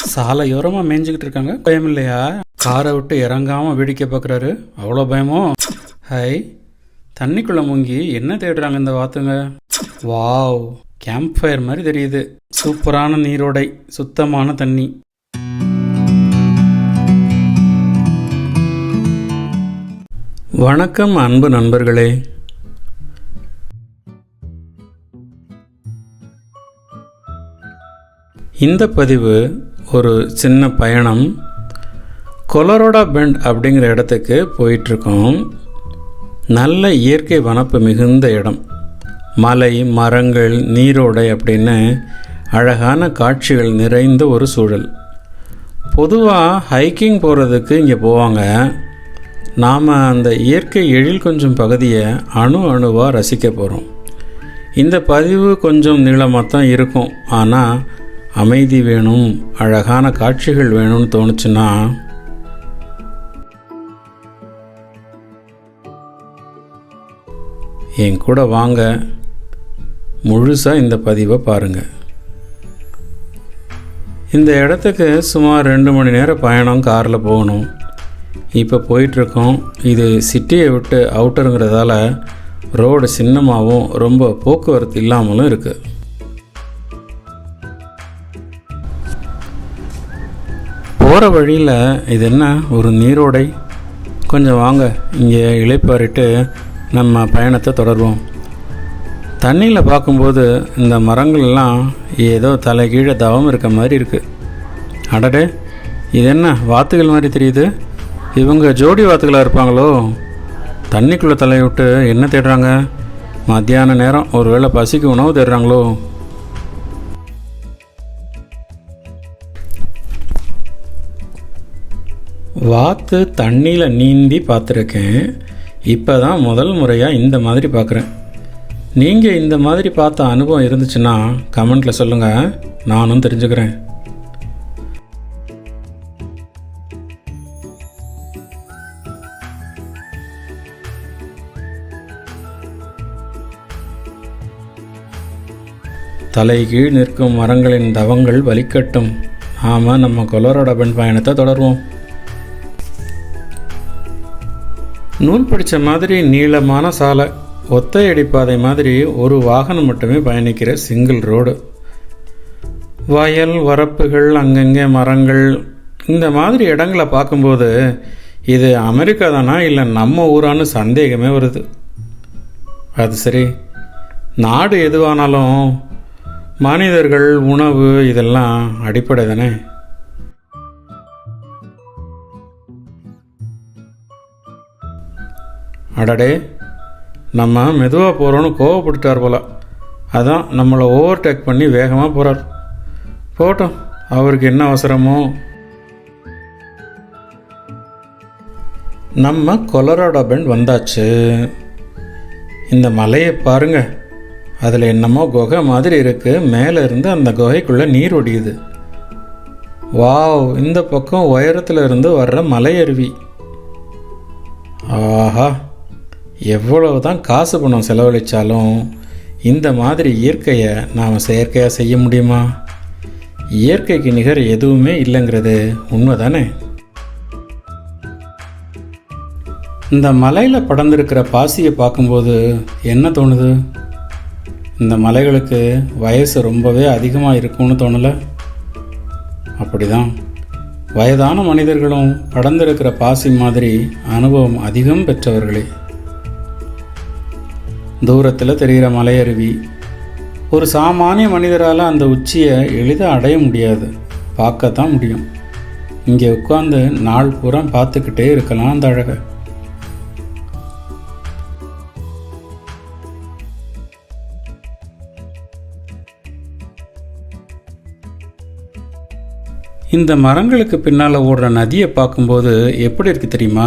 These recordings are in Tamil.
சாலையோரமாக மேய்ஞ்சிக்கிட்டு இருக்காங்க. பயம் இல்லையா? காரை விட்டு இறங்காம வேடிக்கை பார்க்குறாரு அவ்வளோ பயமோ? ஹை தண்ணிக்குள்ள முங்கி என்ன தேடுறாங்க இந்த வாத்துங்க? வாவ் கேம்ப் ஃபயர் மாதிரி தெரியுது. சூப்பரான நீரோடை சுத்தமான தண்ணி. வணக்கம் அன்பு நண்பர்களே. இந்த பதிவு ஒரு சின்ன பயணம். கொலரோடா பெண்ட் அப்படிங்கிற இடத்துக்கு போயிட்டுருக்கோம். நல்ல இயற்கை வனப்பு மிகுந்த இடம். மலை மரங்கள் நீரோடை அப்படின்னு அழகான காட்சிகள் நிறைந்த ஒரு சூழல். பொதுவாக ஹைக்கிங் போகிறதுக்கு இங்கே போவாங்க. நாம் அந்த இயற்கை எழில் கொஞ்சம் பகுதியை அணு அணுவாக ரசிக்க போகிறோம் இந்த பதிவு கொஞ்சம் நீளமாக தான் இருக்கும். ஆனால் அமைதி வேணும் அழகான காட்சிகள் வேணும்னு தோணுச்சுன்னா என் கூட வாங்க முழுசாக இந்த பதிவை பாருங்கள் இந்த இடத்துக்கு சுமார் ரெண்டு மணி நேரம் பயணம் காரில் போகணும். இப்போ போயிட்டுருக்கோம் இது சிட்டியை விட்டு அவுட்டருங்கிறதால ரோடு சின்னமாகவும் ரொம்ப போக்குவரத்து இல்லாமலும் இருக்குது போகிற வழியில் இது என்ன? ஒரு நீரோடை. கொஞ்சம் வாங்க. இங்கே இழைப்பாரிட்டு நம்ம பயணத்தை தொடர்வோம். தண்ணியில் பார்க்கும்போது இந்த மரங்கள்லாம் ஏதோ தலை கீழே தவம் இருக்க மாதிரி இருக்குது அடடே இது என்ன வாத்துகள் மாதிரி தெரியுது? இவங்க ஜோடி வாத்துகளாக இருப்பாங்களோ? தண்ணிக்குள்ளே தலையை விட்டு என்ன தேடுறாங்க? மத்தியான நேரம் ஒருவேளை பசிக்கு உணவு தேடுறாங்களோ? வாத்து தண்ணியில் நீந்தி பார்த்துருக்கேன். இப்போ தான் முதல் முறையாக இந்த மாதிரி பார்க்குறேன். நீங்கள் இந்த மாதிரி பார்த்த அனுபவம் இருந்துச்சுன்னா கமெண்ட்டில் சொல்லுங்கள் நானும் தெரிஞ்சுக்கிறேன். தலைகீழ் நிற்கும் மரங்களின் தவங்கள் வலிக்கட்டும். ஆமாம் நம்ம கொலரோட பெண் பயணத்தை தொடர்வோம். நூல் பிடிச்ச மாதிரி நீளமான சாலை ஒத்தையடி பாதை மாதிரி ஒரு வாகனம் மட்டுமே பயணிக்கிற சிங்கிள் ரோடு வயல் வரப்புகள் அங்கங்கே மரங்கள் இந்த மாதிரி இடங்களை பார்க்கும்போது இது அமெரிக்கா தானா இல்லை நம்ம ஊரான்னு சந்தேகமே வருது. அது சரி. நாடு எதுவானாலும் மனிதர்கள் உணவு இதெல்லாம் அடிப்படை தானே. அடடே நம்ம மெதுவாக போகிறோன்னு கோவப்பட்டுட்டார் போல. அதான் நம்மளை ஓவர்டேக் பண்ணி வேகமாக போகிறார் போகட்டும் அவருக்கு என்ன அவசரமோ. நம்ம கொலராடோ பெண்ட் வந்தாச்சு. இந்த மலையை பாருங்க. அதில் என்னமோ குகை மாதிரி இருக்குது மேலே இருந்து அந்த குகைக்குள்ளே நீர் ஒடியுது. வாவ் இந்த பக்கம் உயரத்தில் இருந்து வர்ற மலையருவி. ஆஹா. எவ்வளவு தான் காசு பணம் செலவழித்தாலும் இந்த மாதிரி இயற்கையை நாம் செயற்கையாக செய்ய முடியுமா? இயற்கைக்கு நிகர் எதுவுமே இல்லைங்கிறது உண்மை தானே இந்த மலையில் படர்ந்திருக்கிற பாசியை பார்க்கும்போது என்ன தோணுது? இந்த மலைகளுக்கு வயசு ரொம்பவே அதிகமாக இருக்கும்னு தோணலை? அப்படிதான். வயதான மனிதர்களும் படர்ந்திருக்கிற பாசி மாதிரி அனுபவம் அதிகம் பெற்றவர்களே. தூரத்தில் தெரிகிற மலையருவி. ஒரு சாமானிய மனிதரால் அந்த உச்சியை எளிதாக அடைய முடியாது. பார்க்கத்தான் முடியும். இங்கே உட்காந்து நாள் பூரா பார்த்துக்கிட்டே இருக்கலாம் அந்த அழகை இந்த மரங்களுக்கு பின்னால் ஓடுற நதியை பார்க்கும்போது எப்படி இருக்கு தெரியுமா?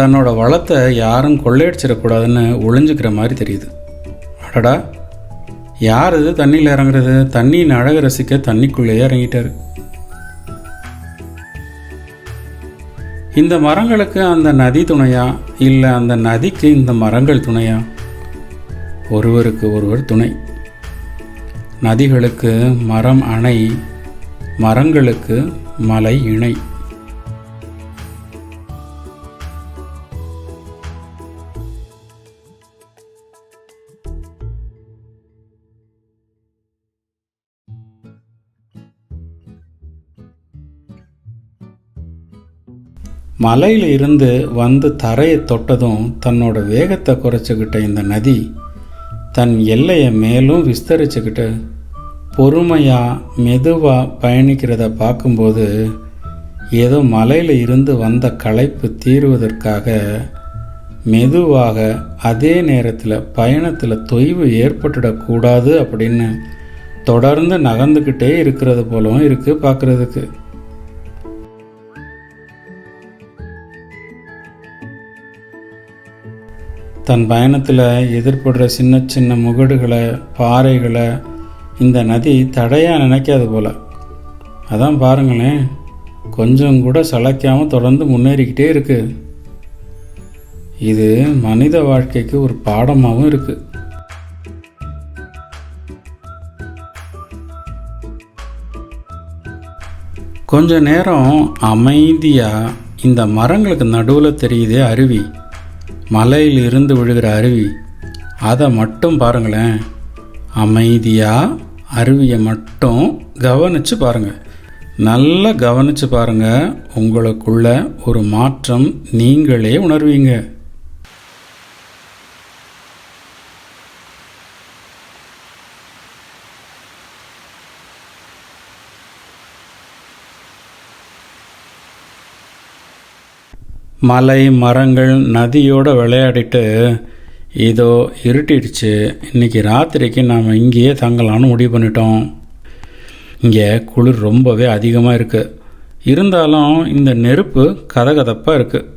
தன்னோட வளத்தை யாரும் கொள்ளையடிச்சிடக்கூடாதுன்னு ஒளிஞ்சுக்கிற மாதிரி தெரியுது. அடடா. யார் இது தண்ணியில் இறங்குறது? தண்ணியின் அழகு ரசிக்க தண்ணிக்குள்ளேயே இறங்கிட்டாரு. இந்த மரங்களுக்கு அந்த நதி துணையா? இல்லை அந்த நதிக்கு இந்த மரங்கள் துணையா? ஒருவருக்கு ஒருவர் துணை. நதிகளுக்கு மரம் அணை மரங்களுக்கு மலை இணை. மலையில இருந்து வந்து தரையை தொட்டதும் தன்னோட வேகத்தை குறைச்சிக்கிட்ட இந்த நதி தன் எல்லையை மேலும் விஸ்தரிச்சுக்கிட்டு பொறுமையாக மெதுவாக பயணிக்கிறத பார்க்கும்போது ஏதோ மலையில் இருந்து வந்த களைப்பு தீருவதற்காக மெதுவாக அதே நேரத்தில் பயணத்தில் தொய்வு ஏற்பட்டுடக்கூடாது அப்படின்னு தொடர்ந்து நகர்ந்துக்கிட்டே இருக்கிறது போலவும் இருக்குது பார்க்குறதுக்கு தன் பயணத்தில் எதிர்படுற சின்ன சின்ன முகடுகளை பாறைகளை இந்த நதி தடையாக நினைக்காது போல். அதான் பாருங்களேன் கொஞ்சம் கூட சளைக்காமல் தொடர்ந்து முன்னேறிக்கிட்டே இருக்குது இது மனித வாழ்க்கைக்கு ஒரு பாடமாகவும் இருக்குது கொஞ்ச நேரம் அமைதியாக இந்த மரங்களுக்கு நடுவில் தெரியுதே அருவி. மலையில் இருந்து விழுகிற அருவி. அதை மட்டும் பாருங்களேன். அமைதியாக அருவியை மட்டும் கவனித்து பாருங்கள் நல்லா கவனித்து பாருங்கள் உங்களுக்குள்ள ஒரு மாற்றம் நீங்களே உணர்வீங்க. மலை மரங்கள் நதியோடு விளையாடிட்டு இதோ இருட்டிடுச்சு. இன்னைக்கு ராத்திரிக்கு நாம் இங்கேயே தங்கலான்னு முடிவு பண்ணிட்டோம். இங்கே குளிர் ரொம்பவே அதிகமாக இருக்குது இருந்தாலும் இந்த நெருப்பு கதகதப்பாக இருக்குது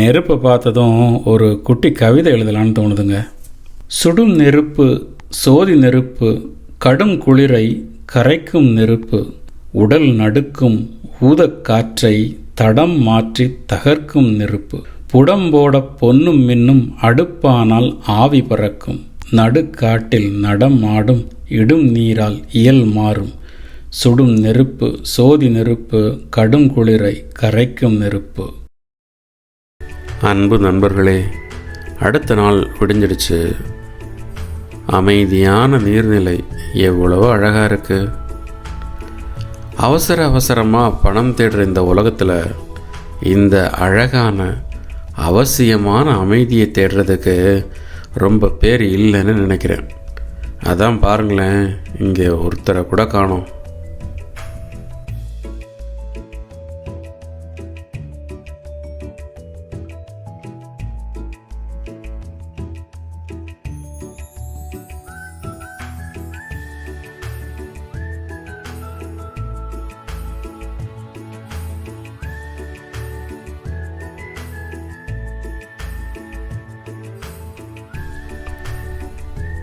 நெருப்பை பார்த்ததும் ஒரு குட்டி கவிதை எழுதலான்னு தோணுதுங்க. சுடும் நெருப்பு சோதி நெருப்பு கடும் குளிரை கரைக்கும் நெருப்பு உடல் நடுக்கும் ஊதக்காற்றை தடம் மாற்றி தகர்க்கும் நெருப்பு. புடம்போட பொன்னும் மின்னும் அடுப்பானால் ஆவி பறக்கும். நடுக்காட்டில் நடம் ஆடும் இடும் நீரால் இயல் மாறும். சுடும் நெருப்பு சோதி நெருப்பு கடும் குளிரை கரைக்கும் நெருப்பு. அன்பு நண்பர்களே அடுத்த நாள் விடிஞ்சிடுச்சு. அமைதியான நீர்நிலை எவ்வளவோ அழகாக இருக்குது அவசர அவசரமாக பணம் தேடுற இந்த உலகத்தில் இந்த அழகான அவசியமான அமைதியை தேடுறதுக்கு ரொம்ப பேர் இல்லைன்னு நினைக்கிறேன். அதான் பாருங்களேன் இங்கே ஒருத்தரை கூட காணோம்.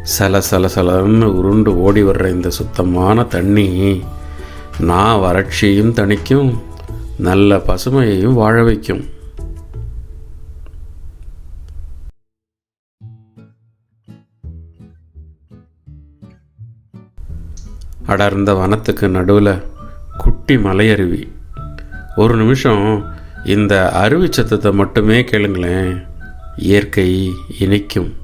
சல சல சலன்னு உருண்டு ஓடி வர்ற இந்த சுத்தமான தண்ணி நான் வறட்சியும் தணிக்கும் நல்ல பசுமையையும் வாழ வைக்கும். அடர்ந்த வனத்துக்கு நடுவில் குட்டி மலையருவி. ஒரு நிமிஷம் இந்த அருவி சத்தத்தை மட்டுமே கேளுங்களேன். இயற்கை இனிக்கும்.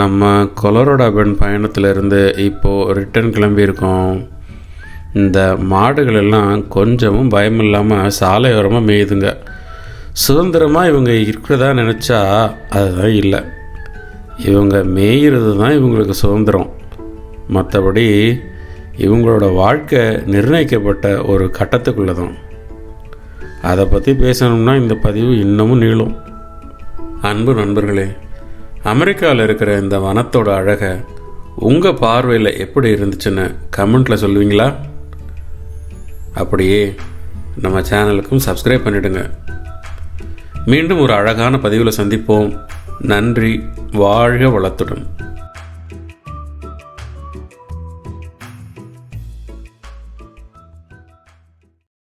நம்ம கொலரோடா பென் பயணத்திலிருந்து இப்போது ரிட்டர்ன் கிளம்பியிருக்கோம். இந்த மாடுகள் எல்லாம் கொஞ்சமும் பயம் இல்லாமல் சாலையோரமாக மேயுதுங்க. சுதந்திரமாக இவங்க இருக்கிறதா நினச்சா அதுதான் இல்லை. இவங்க மேயிறது தான் இவங்களுக்கு சுதந்திரம். மற்றபடி இவங்களோட வாழ்க்கை நிர்ணயிக்கப்பட்ட ஒரு கட்டத்துக்குள்ளே தான் அதை பற்றி பேசணும்னா இந்த பதிவு இன்னமும் நீளும். அன்பு நண்பர்களே. அமெரிக்காவில் இருக்கிற இந்த வனத்தோட அழகை உங்கள் பார்வையில் எப்படி இருந்துச்சுன்னு கமெண்ட்டில் சொல்லுவீங்களா? அப்படியே நம்ம சேனலுக்கும் சப்ஸ்கிரைப் பண்ணிடுங்க. மீண்டும் ஒரு அழகான பதிவில் சந்திப்போம். நன்றி வாழ்க வளத்துடன்.